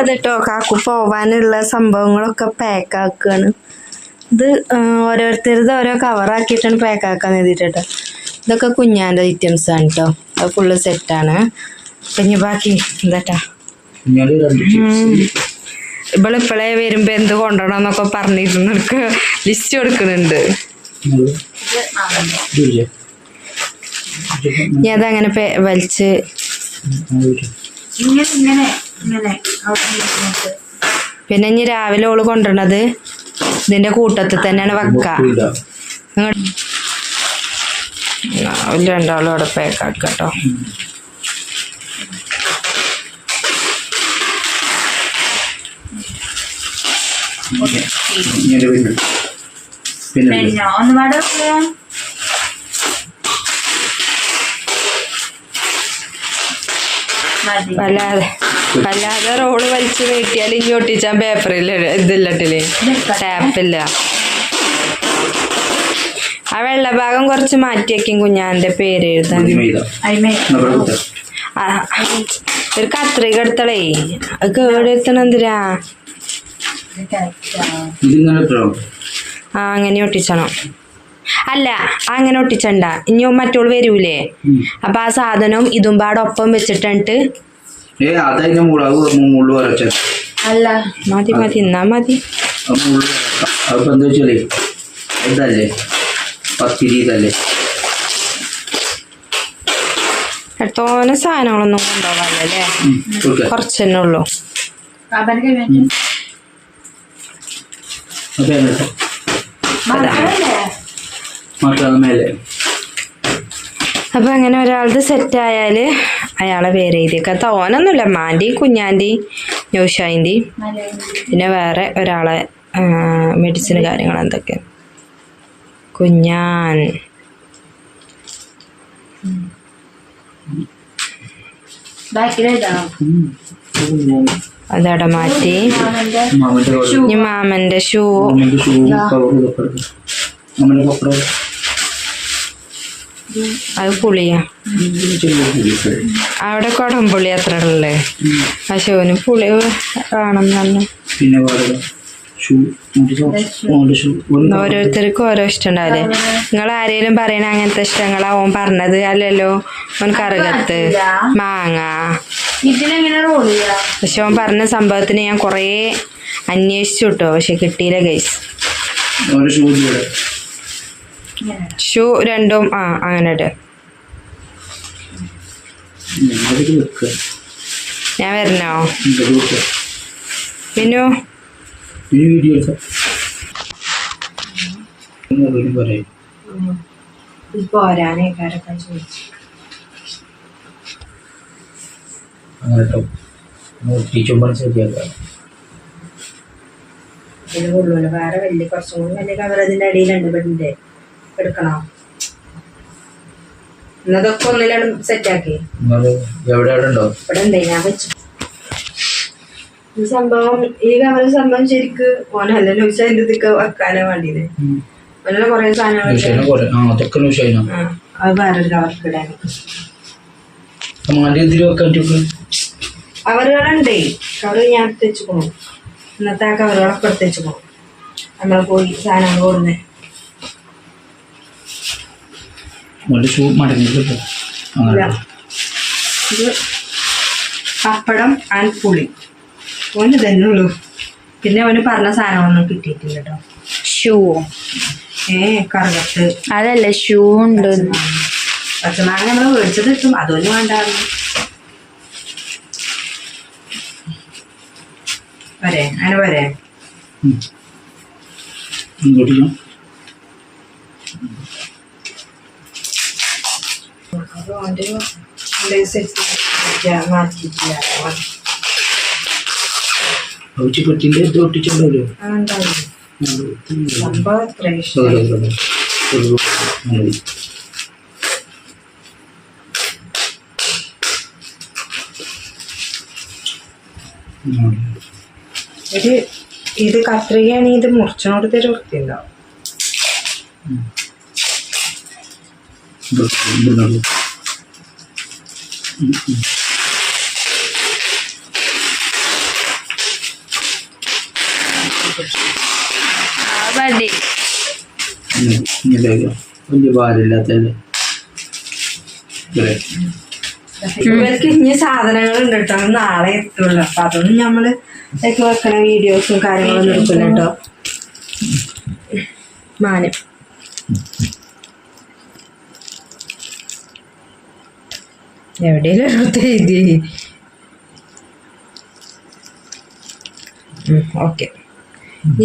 അതെട്ടോ കാക്കു പോവാനുള്ള സംഭവങ്ങളൊക്കെ പാക്ക് ആക്കുകയാണ് ഇത് ആ, ഓരോരുത്തരത് ഓരോ കവറാക്കിയിട്ടാണ് പാക്ക് ആക്കാൻ എഴുതിയിട്ടോ ഇതൊക്കെ കുഞ്ഞാന്റെ ഐറ്റംസ് ആണ് കേട്ടോ അത് ഫുള്ള് സെറ്റാണ് പിന്നെ ബാക്കി എന്താട്ടാ? കുഞ്ഞാൽ രണ്ട് ചിപ്സ് ഇവളിപ്പോഴേ വരുമ്പോ എന്ത് കൊണ്ടുവരണം എന്നൊക്കെ പറഞ്ഞിരുന്നു എനിക്ക് ലിസ്റ്റ് കൊടുക്കുന്നുണ്ട്? ഞാൻ അതങ്ങനെ വലിച്ച് ഇങ്ങനെ ഇങ്ങനെ. ഇങ്ങനെ അവിടെ ഇരിക്കുന്നത്. പിന്നെ ഇനി രാവിലെ ഓൾ കൊണ്ടുവരണത് ഇതിന്റെ കൂട്ടത്തിൽ തന്നെയാണ് വെക്ക. രാവിലെ രണ്ടാളും അവിടെ പേക്കാക്കട്ടോ പിന്നെ ഒന്ന് പിന്നെ വല്ലാതെ. വല്ലാതെ റോൾ വലിച്ചു നീട്ടിയാൽ ഇനി ഒട്ടിച്ചാൻ പേപ്പറിൽ ഇതില്ലട്ടില്ലേ ടാപ്പില്ല ആ വെള്ളഭാഗം കുറച്ച് മാറ്റിയേക്കും കുഞ്ഞാന്റെ പേര് എഴുതാൻ. ഒരു കത്രിക എടുത്തളേ. അത് കേടെടുത്തണം എന്തിനാ ആ അങ്ങനെ ഒട്ടിച്ചണം. അല്ല അങ്ങനെ ഒട്ടിച്ചണ്ട. ഇനി മറ്റോൾ വരൂലേ? അപ്പൊ ആ സാധനം ഇതും പാടെ ഒപ്പം വെച്ചിട്ടിട്ട് അല്ല മതി മതി എന്നാ മതി. ഇതല്ലേ? പത്തിരി ഇതല്ലേ? തോനെ സാധനങ്ങളൊന്നും കൊണ്ടുപോകാനല്ലേ ഉം, കൊടുക്ക. കുറച്ച് തന്നെ ഉള്ളൂ അവർക്ക് മക്കളെ മേലെ. അപ്പൊ അങ്ങനെ ഒരാളത് സെറ്റ് ആയാൽ അയാളെ പേര് എഴുതിയേക്ക. തോനൊന്നുമില്ല മാന്റെ കുഞ്ഞാന്റെ നൗഷാന്റെ പിന്നെ വേറെ ഒരാളെ മെഡിസിൻ കാര്യങ്ങൾ എന്തൊക്കെ? കുഞ്ഞാൻ. അതവിടെ മാറ്റി. മാമന്റെ ഷൂ മാമന്റെ ഷൂ കവർ ഇതൊക്കെ എടുക്ക്. മാമന്റെ പപ്പടം അത് പുളിയാ. അവിടെ കുടം അവിടെ കുടംപുളി അത്ര ഉള്ളേ ആ പുളി കാണുന്ന ഓരോരുത്തർക്കും ഓരോ ഇഷ്ടം ഉണ്ടാവില്ലേ നിങ്ങൾ ആരെങ്കിലും പറയണ അങ്ങനത്തെ ഇഷ്ടങ്ങളാ ഓൻ പറഞ്ഞത് അല്ലല്ലോ? ഓൻ കറുകത്ത് മാങ്ങ. പക്ഷെ ഓൻ പറഞ്ഞ സംഭവത്തിന് ഞാൻ കൊറേ അന്വേഷിച്ചു കിട്ടോ. പക്ഷെ കിട്ടിയില്ല ഗൈസ് ഷൂ രണ്ടും ആ അങ്ങനെ ഇട് ഞാൻ വരണോ? മിനു? പോരാനേ കാരൊക്കെ ചോദിച്ചു. ടീച്ചർമാർ ശരിയാക്കാം. വേറെ വലിയ കുറച്ചും കൂടി വലിയ കവർ അതിന്റെ അടിയിലുണ്ട് ബെഡിന്റെ എടുക്കണോ. എന്നതൊക്കെ ഒന്നിലാണ് സെറ്റാക്കി ഇവിടെ ഞാൻ വെച്ചു. ഈ സംഭവം ഈ കമല സംഭവം ശരിക്ക് ഓനല്ല ചോദിച്ചാൽ അതിന്റെ ഇതിക്ക് വെക്കാനാ വേണ്ടിയത് അങ്ങനെ കൊറേ സാധനങ്ങൾ അത് വേറൊരു കവർക്ക് ഇടാൻ കവറുകളുണ്ടേ കവറ് ഞാൻ എടുത്ത് പോകും ഇന്നത്തെ ആ കവറുകളൊക്കെ എടുത്ത് പോകും നമ്മൾ പോയി സാധനങ്ങൾ കൊടുന്നേ മോന്റെ ചൂ മടങ്ങിയിട്ട് അങ്ങനെ ഇത്. പപ്പടം ആൻഡ് പുളി. ഓന് തന്നെ ഉള്ളൂ. പിന്നെ അവന് പറഞ്ഞ സാധനങ്ങളൊന്നും കിട്ടിയിട്ടില്ല കേട്ടോ ഷൂ. ഏ കറുകത്ത് അതല്ല ഷൂ ഉണ്ട്. പച്ചമാങ്ങ. നമ്മൾ മേടിച്ചത് കിട്ടും. അതൊന്നും വേണ്ടായിരുന്നു വരെ അങ്ങനെ വരെ. അവന്റെ ഒരു സെറ്റ് മാറ്റിയിട്ടില്ല ഒഴിച്ച് പറ്റിന്റെ ഇത് ഒട്ടിച്ചുണ്ടാവില്ലേ? സംഭവം എത്ര. ഒരു ഇത് കത്രികയാണെങ്കിൽ ഇത് മുറിച്ചോട് തരും വൃത്തിയുണ്ടാവും. വലിയ ഭാരമില്ലാത്തല്ലേ ഇവർക്ക് ഇനി സാധനങ്ങൾ ഉണ്ട് കേട്ടോ നാളെ എത്തുള്ളൂ. അപ്പൊ അതൊന്നും നമ്മൾ ഒക്കെ വെക്കണ വീഡിയോസും കാര്യങ്ങളൊന്നും എടുക്കില്ല കേട്ടോ മാനം. എവിടെയെങ്കിലും എഴുതി ഓക്കെ.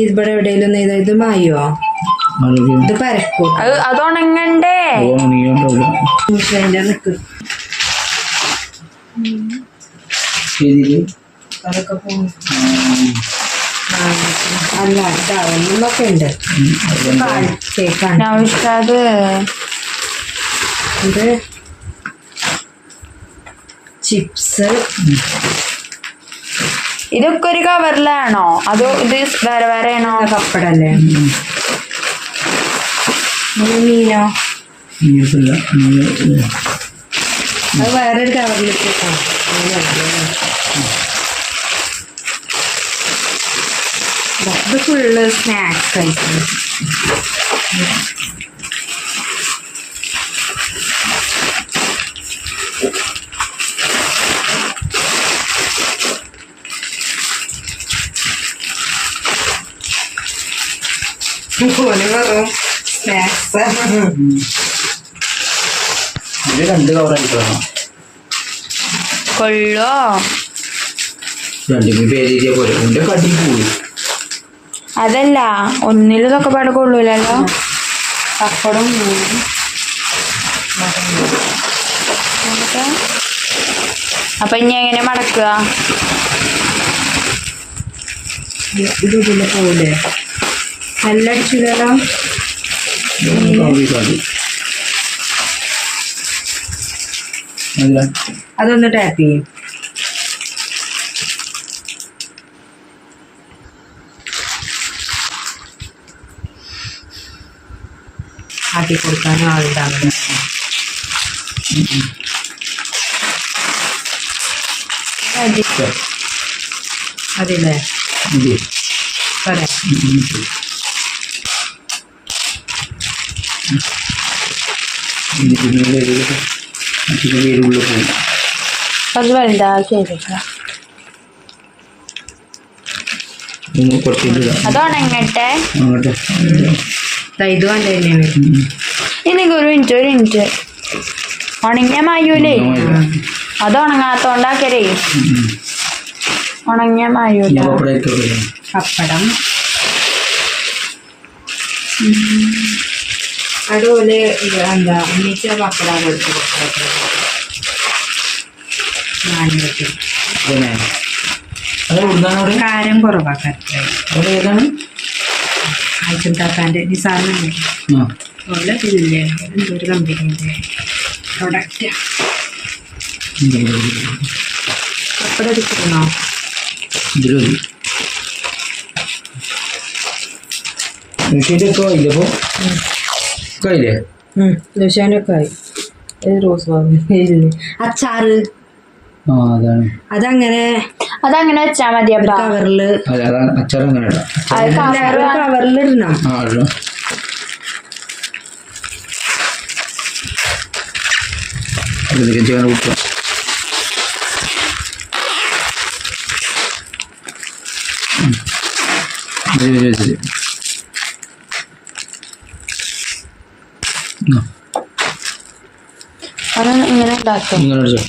ഇവിടെ എവിടെയെങ്കിലും ഒന്ന് എഴുതാ ഇത് മായോ? ഇത് പരക്കും? അത് അത് ഉണങ്ങണ്ടേ നിക്ക്. അതൊക്കെ പോകും അല്ല ഇതാവുന്നൊക്കെ ഉണ്ട്. കേക്കാണ് നൗഷാദ്. ഇത് ചിപ്സ്. ഇതൊക്കെ ഒരു കവറിലാണോ? അതോ ഇത് വേറെ വേറെ ആണോ പപ്പടല്ലേ ഇത് മീനോ? അത് വേറൊരു കവറിലിട്ട് ഇത് ഫുള്ള് സ്നാക്സ് ഐറ്റംസ് വെറും സ്നാക്സ്. ഇത് രണ്ട് കവറായിട്ട് വേണം. കൊള്ളോ. രണ്ടിനും പേര് പോലെ എന്റെ കടി പോയി അതല്ല ഒന്നിലൊക്കെ ഇതൊക്കെ പാടെ കൊള്ളൂലല്ലോ. പപ്പടം അപ്പൊ ഇനി എങ്ങനെ മടക്കുക? ഇത് ഇതിൽ പോലെ കവറി കാടി അതൊന്ന് ടാപ്പ് ചെയ്യും. ആക്കി കൊടുക്കാനും മതി. അതില്ലേ പറയാം ഇതിന് പേര് അതിന് പേരുള്ള പോയി അത് വലുതാക്കി ഒന്ന് കുറച്ചിട്ട് അത് ഉണങ്ങട്ടെ അങ്ങോട്ട്. ദാ ഇത് വേണ്ട തന്നെയാണ് ഇനി ഒരു മിനിറ്റ് ഒരു മിനിറ്റ്. ഉണങ്ങിയ മായൂലേ? അത് ഉണങ്ങാത്തോണ്ടാക്കരേ. ഉണങ്ങിയ മായൂല. പപ്പടം പപ്പടം അതുപോലെ എന്താ ഉണ്ണിച്ച പപ്പടം കൊടുത്ത് കാരം കുറവാക്കട്ടെ അവിടെ താത്താന്റെ നിസാറിന് ആ. ഉള്ള ഇതില്ലേ എന്തൊരു കമ്പനിന്റെ പ്രൊഡക്റ്റ് പപ്പടം എടുക്കണോ ആയി റോസ് അച്ചാറ്. അതങ്ങനെ അതങ്ങനെ വെച്ചാ മതി കവറിൽ. കവറിലിടണം. ചെയ്യാൻ ശരി ശരി ശരി ആ, അത് ഇങ്ങനെ ഉണ്ടാക്കും. ഇങ്ങനെ അടിച്ചോ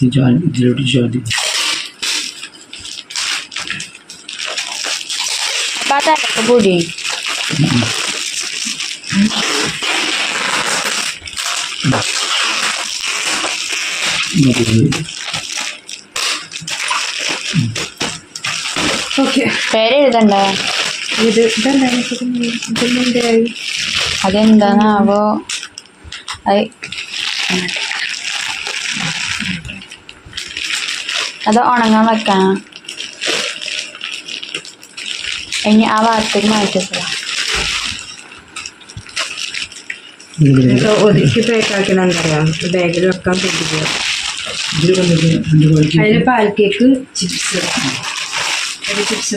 ഇത് ചാ- ഇതിലോട്ട് ചാതി അപ്പൊ അതല്ല പൊടി. മതി മതി. ഓക്കെ. പേര് എഴുതണ്ടേ ഇത് ഇതെന്താണ് ഇതെന്തായി അതെന്താണാവോ? അത് അത് ഉണങ്ങാൻ വെക്കാം ഇനി ആ ഭാഗത്തേക്ക് ഇതിൽ ഇതൊക്കെ ഒതുക്കി പാക്കാക്കണം എന്തറിയാം ബാഗിൽ വെക്കാൻ പറ്റില്ല. അതിൽ പാൽ കേക്ക് ചിപ്സ് ഒരു ചിപ്സ്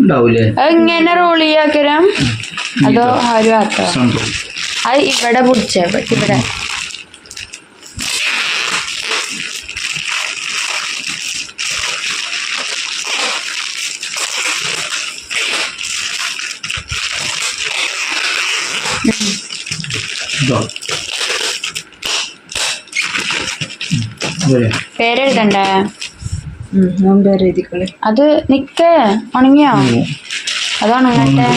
ഉണ്ടാവൂലേ? എങ്ങനെ റോൾ ചെയ്യാക്കരം? അതോ ആരും ആക്കാം? അത് ഇവിടെ പിടിച്ചേ ഇവിടെ. പേരെഴുതണ്ടേ? അത് നിക്കേ ഉണങ്ങിയോ? അതാണ് ഉണങ്ങട്ടെ.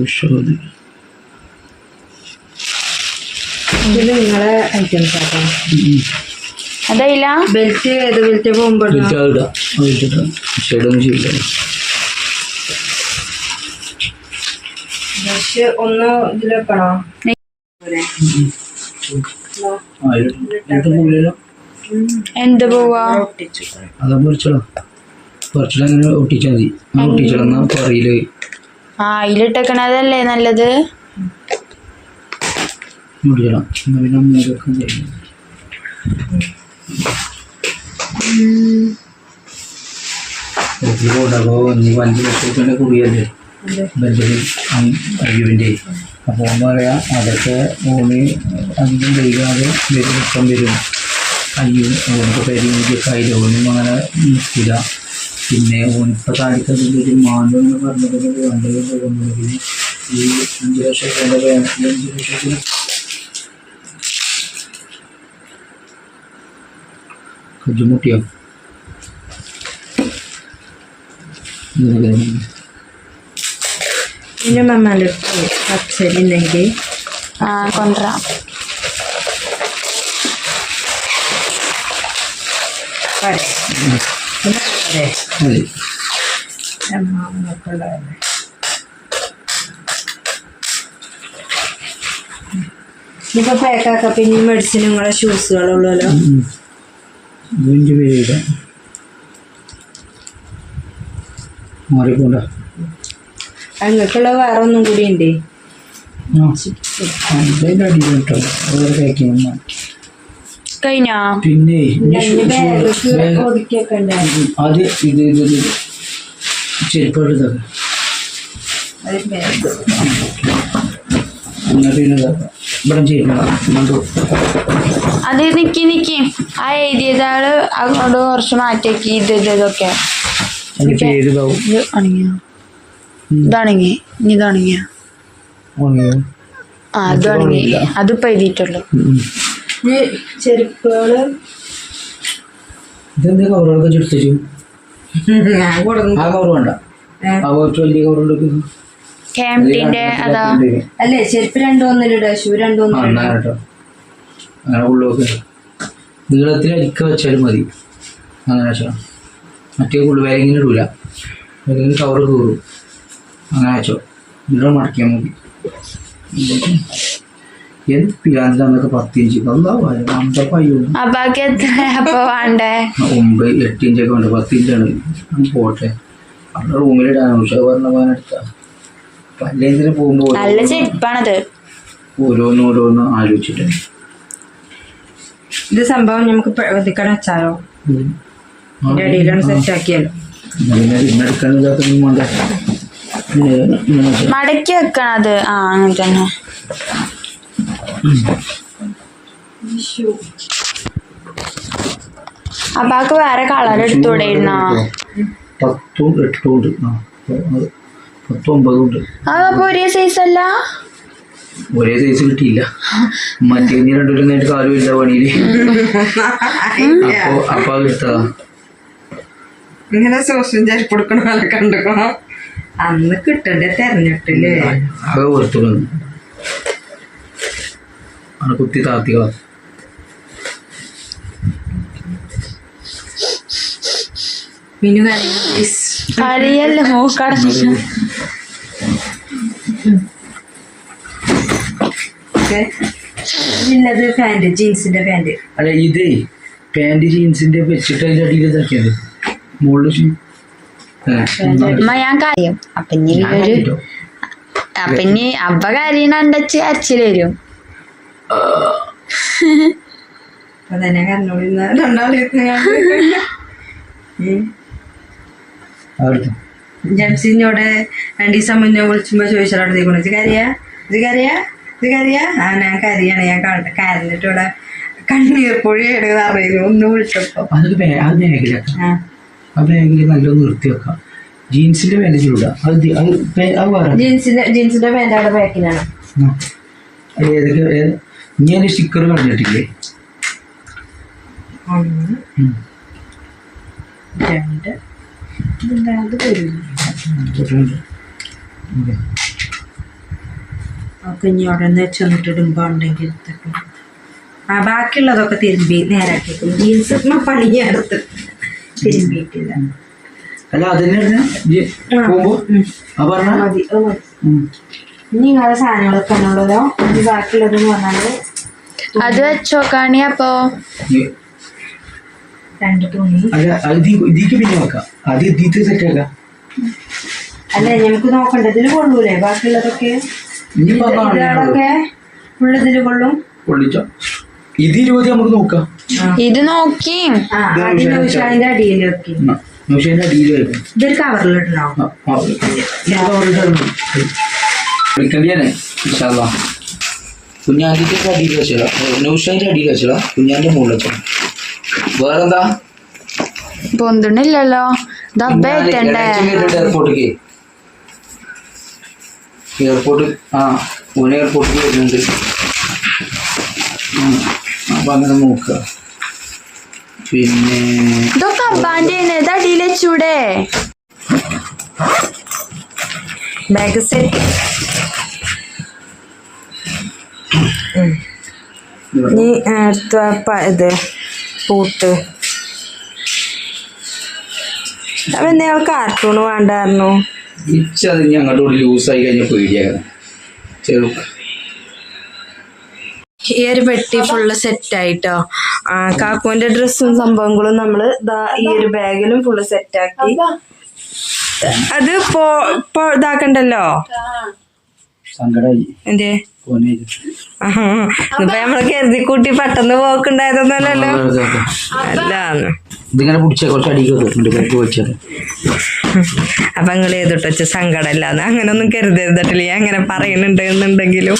ഔഷധി ഇത് നിങ്ങളെ ഐറ്റംസ് ആട്ടോ. അതയില്ല ബെൽറ്റ് ഏത് ബെൽറ്റ് പോകുമ്പോൾ ഇടാം? അതിട്ടിട്ട് ഷെയ്ഡൊന്നും ചെയ്യില്ല ബ്രഷ് ഒന്ന് ഇതിൽ പോലെയല്ലോ പോവാ? അതാ അങ്ങനെ ഒട്ടിച്ചാൽ മതി. പറയിൽ. ആ അതിലിട്ടേക്കണതല്ലേ നല്ലത്? ഒട്ടിച്ചോളാം എന്നാൽ പിന്നെ നീ അപ്പോൾ പറയാം അതൊക്കെ ഓന് അധികം കഴിയാതെ വരും ഇപ്പം വരും. അയ്യോ ഓനക്ക് പരിമിതിയൊക്കെ ഓനും അങ്ങനെ നിൽക്കില്ല. പിന്നെ ഓനിപ്പോൾ താടിക്കതിന്റെ ഒരു മാനം എന്ന് പറഞ്ഞത് പോകുന്നത് പിന്നെ ഈ അഞ്ച് ലക്ഷത്തിന്റെ ബാങ്കിൽ അഞ്ച് ലക്ഷത്തിന് കജ്ജുമുട്ടിയോ ഇങ്ങനെ പിന്നെ മമ്മാന്റെ പച്ചരിണ്ടെങ്കിൽ ആ കൊണ്ടുവരാം. ഇനിയിപ്പോൾ പാക്കാക്കാം പിന്നെ ഷൂസുകളുള്ളല്ലോ മാറിക്കൊണ്ട അങ്ങക്കുള്ള വേറെ ഒന്നും കൂടി ഉണ്ട് ആ അതിന്റെ കഴിഞ്ഞോ? പിന്നെ അത് ഇത് ഇത് ഇവിടെ നിക്കി നിക്കി. ആ എഴുതിയതാൾ അങ്ങോട്ട് കുറച്ച് മാറ്റിയാക്കി ഇത് ഇത് ഇതൊക്കെ. ഇതാണെങ്കിൽ ഇതാണെങ്കിൽ? ആ അതാണെങ്കിൽ അതിപ്പോ എഴുതിയിട്ടുള്ളൂ. ഇനി ചെരുപ്പുകൾ. ഇതെന്താ കവറുകളൊക്കെ ചെടുത്തു ഞാൻ കൊടുക്കും ആ കവർ വേണ്ട. ആ കുറച്ച് വലിയ കവറുണ്ടൊക്കെ ക്യാമ്പിന്റെ അതാ. അല്ലേ ചെരുപ്പ് രണ്ടു ഒന്നിലിട ഷൂ രണ്ടു ആ ഒന്നിലിട. എന്നാ കേട്ടോ. അങ്ങനെ ഉള്ളൊക്കെ നീളത്തിൽ അരിക്ക വെച്ചാലും മതി. അങ്ങനെ വെച്ചാൽ മറ്റേ ഉള്ളു വേരെങ്കിലും ഇടൂല. അല്ലെങ്കിൽ കവർ കീറും. അങ്ങനെ വെച്ചോ. ഇവിടെ മടക്കിയാൽ മതി. എന്ത് പിരാന്തിലാന്നൊക്കെ പത്ത് ഇഞ്ച് എത്ര അപ്പൊ വേണ്ടേ? ഒമ്പത് എട്ട് ഇഞ്ചൊക്കെ വേണ്ട? പത്ത് ഇഞ്ചാണ് അത് പോട്ടെ അവിടെ റൂമിലിടാൻ ഉഷ പറഞ്ഞ പോകാൻ എടുത്ത. പല്ലേന്തിന് പോകുമ്പോ നല്ല ചെരുപ്പാണത്. ഓരോന്ന് ഓരോന്ന് ആലോചിച്ചിട്ട്. ഇത് സംഭവം നമുക്ക് ഇതിക്കട വെച്ചാലോ? സെറ്റ് ആക്കിയാലോ. മടക്കി വെക്കണത്. ആ അങ്ങനെ തന്നെ. അപ്പാക്ക് വേറെ കളർ എടുത്തൂടെ പത്തും എട്ടും ഉണ്ട് പത്തും ഒമ്പതും ഒരേ സൈസ് അല്ല? ഒരേ സൈസ് കിട്ടിയില്ല. മറ്റേ രണ്ടു രണ്ടുപേരും നേരിട്ട് കാലും ഇല്ല പണിയിൽ. അപ്പൊ അപ്പൊ അത് എടുത്തതാ. ഇങ്ങനെ സോസും ചെരുപ്പ് പോലെ കണ്ടോ അന്ന് കിട്ടണ്ടേ തെരഞ്ഞിട്ടില്ലേ അത് കൊടുത്തു ആണ് കുത്തി താത്തികൾ ഇന്നത് ജീൻസിന്റെ അല്ല ഇതേ പാന്റ് ജീൻസിന്റെ വെച്ചിട്ട് അതിന്റെ അടിയിൽ ഇതാക്കിയത്. മുകളിൽ ഞാൻ കാര്യം. അപ്പൊ ഇനി ഒരു അപ്പൊ ഇനി അവ ഉണ്ടച്ച് അച്ചിൽ വരും. അപ്പൊ തന്നെ കണ്ണോടി രണ്ടാളിരുന്ന് ജംസിനോട് രണ്ടു ദിവസം മുന്നേ വിളിച്ചുമ്പോ ചോദിച്ചാൽ ഇത് കരിയാ? ഇത് കരിയാ? ഇത് കരിയാ? ആ ഞാൻ കരിയാണ്. ഞാൻ കരഞ്ഞിട്ട് ഇവിടെ കണ്ണീർ പൊഴിയാണ് അറിയുന്നു. ഒന്ന് വിളിച്ചപ്പോ. അത് ബാ- അത് ബാഗിലാക്കാം ആ. ആ ബാഗിൽ നല്ലോണം നിർത്തി വെക്കാം. ജീൻസിന്റെ പാന്റ് ചൂടാ. അത് ജീൻസിന്റെ ജീൻസിന്റെ പാന്റ് അവിടെ ബാക്കിലാണ് ഏതൊക്കെ ഏത്- ഞാൻ സ്റ്റിക്കർ കളഞ്ഞിട്ടില്ലേ ഒന്ന്. ഉം. രണ്ട്. ഇതെന്താ അത് വരില്ല തൊട്ടുണ്ട്. ഓക്കേ. ഒക്കെ ഇനി അവിടെ നിന്ന് എടുത്തിട്ട് ആ ബാക്കിയുള്ളതൊക്കെ തിരുമ്പി നേരാക്കി ജീൻസ് തിരുമ്പിയിട്ടില്ല. അല്ല അതന്നെ അത് ഇനി സാധനങ്ങളൊക്കെ ഇനി അത് വെച്ചോക്കാണി അപ്പോ. രണ്ട് തുണി. ഇതി- ഇതിക്ക് പിന്നെ വെക്കാം. അത് ഇതിത്ത് സെറ്റ് ആക്കാം. അല്ല നമുക്ക് നോക്കണ്ട ഇതിൽ കൊള്ളൂലേ? ബാക്കിയുള്ളതൊക്കെ ഇനിയിപ്പോ കാണുന്നത് ഇതാളൊക്കെ ഉള്ളതിൽ കൊള്ളും. പൊള്ളിച്ചോ? ഇത് ഇരുപത് നമുക്ക് നോക്കാം. ഇത് നോക്കി. ആ അതിന്റെ ഉഷാന്റെ അടിയിൽ വെക്കി. നൗഷേന്റെ അടിയിൽ ഇതൊരു കവറിലിടണോ വിളിക്കണ്ടിയാണേ ഇൻഷാല്ലാ കുഞ്ഞാന്റെ അടിയിൽ വെച്ചാ നൗഷാന്റെ അടിയിൽ വെച്ചാ കുഞ്ഞാന്റെ മുകളിൽ വെച്ചാ വേറെന്താ പൊന്തുണില്ലല്ലോ എയർപോർട്ടിക്ക് എയർപോർട്ട് ആ പൂനെ എയർപോർട്ടിൽ വരുന്നുണ്ട്. അപ്പൊ അങ്ങനെ നോക്കുക പിന്നെ ഇതൊക്കെ ഇത് അടിയിൽ വെച്ചൂടെ നീ ഇനി അടുത്ത പ- ഇത് പൂട്ട്. പിന്നെ നിങ്ങൾ കാർട്ടൂൺ വേണ്ടായിരുന്നു. ഇച്ചത് അങ്ങോട്ട് ലൂസായി കഴിഞ്ഞാൽ പേടിയായിരുന്നു ചെറു ഈ ഒരു പെട്ടി ഫുള്ള് സെറ്റ് ആയിട്ടോ. ആ കാക്കുവിന്റെ ഡ്രസ്സും സംഭവങ്ങളും നമ്മൾ ദാ ഈ ഒരു ബാഗിലും ഫുള്ള് സെറ്റ് ആക്കി. അത് പോ ഇതാക്കണ്ടല്ലോ? എന്തേ. ഇപ്പൊ നമ്മൾ കരുതി കൂട്ടി പെട്ടെന്ന് പോക്കുണ്ടായതൊന്നല്ലോ അല്ലാന്ന് ഇതിങ്ങനെ പിടിച്ച കുറച്ച് അപ്പൊ നിങ്ങൾ ഏതിട്ട് വെച്ച സങ്കടം ഇല്ലാന്ന് അങ്ങനെ ഒന്നും കരുതരുതട്ടില്ല ഞാൻ അങ്ങനെ പറയുന്നുണ്ട് എന്നുണ്ടെങ്കിലും.